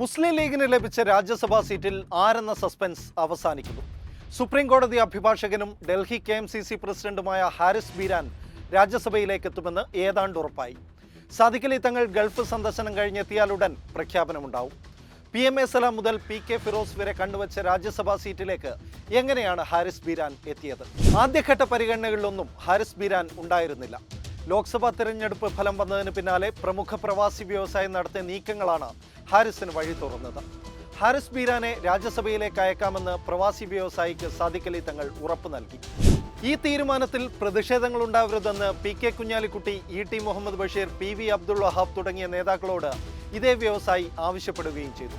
മുസ്ലിം ലീഗിന് ലഭിച്ച രാജ്യസഭാ സീറ്റിൽ ആരെന്ന സസ്പെൻസ് അവസാനിക്കുന്നു. സുപ്രീം കോടതി അഭിഭാഷകനും Delhi K M C C പ്രസിഡന്റുമായ ഹാരിസ് ബീരാൻ രാജ്യസഭയിലേക്ക് എത്തുമെന്ന് ഏതാണ്ട് ഉറപ്പായി. സാദിഖലി തങ്ങൾ ഗൾഫ് സന്ദർശനം കഴിഞ്ഞെത്തിയാലുടൻ പ്രഖ്യാപനമുണ്ടാവും. പി എം എ സലാം മുതൽ പി കെ ഫിറോസ് വരെ കണ്ടുവച്ച രാജ്യസഭാ സീറ്റിലേക്ക് എങ്ങനെയാണ് ഹാരിസ് ബീരാൻ എത്തിയത്? ആദ്യഘട്ട പരിഗണനകളിലൊന്നും ഹാരിസ് ബീരാൻ ഉണ്ടായിരുന്നില്ല. ലോക്സഭാ തെരഞ്ഞെടുപ്പ് ഫലം വന്നതിന് പിന്നാലെ പ്രമുഖ പ്രവാസി വ്യവസായം നടത്തിയ നീക്കങ്ങളാണ് ഹാരിസിന് വഴി തുറന്നത്. ഹാരിസ് ബീരാനെ രാജ്യസഭയിലേക്ക് അയക്കാമെന്ന് പ്രവാസി വ്യവസായിക്ക് സാദിഖലി തങ്ങൾ ഉറപ്പു നൽകി. ഈ തീരുമാനത്തിൽ പ്രതിഷേധങ്ങൾ ഉണ്ടാവരുതെന്ന് P K Kunhalikutty E T Muhammad Basheer P V Abdul Wahab തുടങ്ങിയ നേതാക്കളോട് ഇതേ വ്യവസായി ആവശ്യപ്പെടുകയും ചെയ്തു.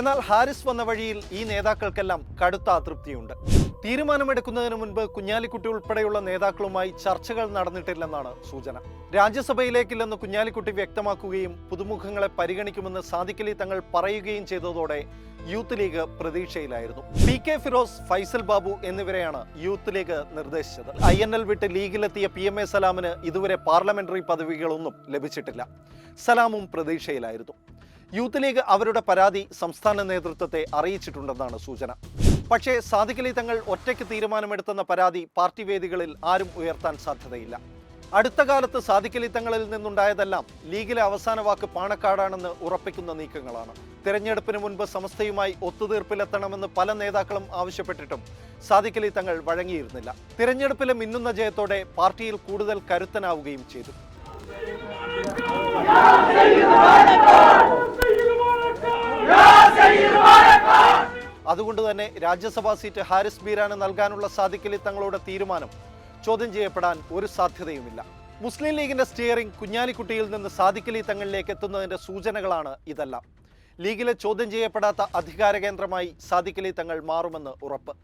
എന്നാൽ ഹാരിസ് വന്ന വഴിയിൽ ഈ നേതാക്കൾക്കെല്ലാം കടുത്ത അതൃപ്തിയുണ്ട്. തീരുമാനമെടുക്കുന്നതിന് മുൻപ് കുഞ്ഞാലിക്കുട്ടി ഉൾപ്പെടെയുള്ള നേതാക്കളുമായി ചർച്ചകൾ നടന്നിട്ടില്ലെന്നാണ് സൂചന. രാജ്യസഭയിലേക്കില്ലെന്ന് കുഞ്ഞാലിക്കുട്ടി വ്യക്തമാക്കുകയും പുതുമുഖങ്ങളെ പരിഗണിക്കുമെന്ന് സാദിഖലി തങ്ങൾ പറയുകയും ചെയ്തതോടെ യൂത്ത് ലീഗ് പ്രതീക്ഷയിലായിരുന്നു. പി കെ ഫിറോസ് ഫൈസൽ ബാബു എന്നിവരെയാണ് യൂത്ത് ലീഗ് നിർദ്ദേശിച്ചത്. ഐ എൻ എൽ വിട്ട് ലീഗിലെത്തിയ പി എം എ സലാമിന് ഇതുവരെ പാർലമെന്ററി പദവികളൊന്നും ലഭിച്ചിട്ടില്ല. സലാമും പ്രതീക്ഷയിലായിരുന്നു. യൂത്ത് ലീഗ് അവരുടെ പരാതി സംസ്ഥാന നേതൃത്വത്തെ അറിയിച്ചിട്ടുണ്ടെന്നാണ് സൂചന. പക്ഷേ സാദിഖലി തങ്ങൾ ഒറ്റയ്ക്ക് തീരുമാനമെടുത്തെന്ന പരാതി പാർട്ടി വേദികളിൽ ആരും ഉയർത്താൻ സാധ്യതയില്ല അടുത്ത കാലത്ത് സാദിഖലി തങ്ങളിൽ നിന്നുണ്ടായതെല്ലാം ലീഗിലെ അവസാന വാക്ക് പാണക്കാടാണെന്ന് ഉറപ്പിക്കുന്ന നീക്കങ്ങളാണ് തിരഞ്ഞെടുപ്പിന് മുൻപ് സമസ്തയുമായി ഒത്തുതീർപ്പിലെത്തണമെന്ന് പല നേതാക്കളും ആവശ്യപ്പെട്ടിട്ടും സാദിഖലി തങ്ങൾ വഴങ്ങിയിരുന്നില്ല തിരഞ്ഞെടുപ്പിലെ മിന്നുന്ന ജയത്തോടെ പാർട്ടിയിൽ കൂടുതൽ കരുത്തനാവുകയും ചെയ്തു അതുകൊണ്ട് തന്നെ രാജ്യസഭാ സീറ്റ് ഹാരിസ് ബീരാന് നൽകാനുള്ള സാധിക്കലി തങ്ങളുടെ തീരുമാനം. ചോദ്യം ചെയ്യപ്പെടാൻ ഒരു സാധ്യതയുമില്ല. മുസ്ലിം ലീഗിന്റെ സ്റ്റിയറിംഗ് കുഞ്ഞാലിക്കുട്ടിയിൽ നിന്ന് സാധിക്കലി തങ്ങളിലേക്ക് എത്തുന്നതിന്റെ സൂചനകളാണ് ഇതെല്ലാം. ലീഗിലെ ചോദ്യം ചെയ്യപ്പെടാത്ത അധികാര കേന്ദ്രമായി സാധിക്കലി തങ്ങൾ മാറുമെന്ന് ഉറപ്പ്.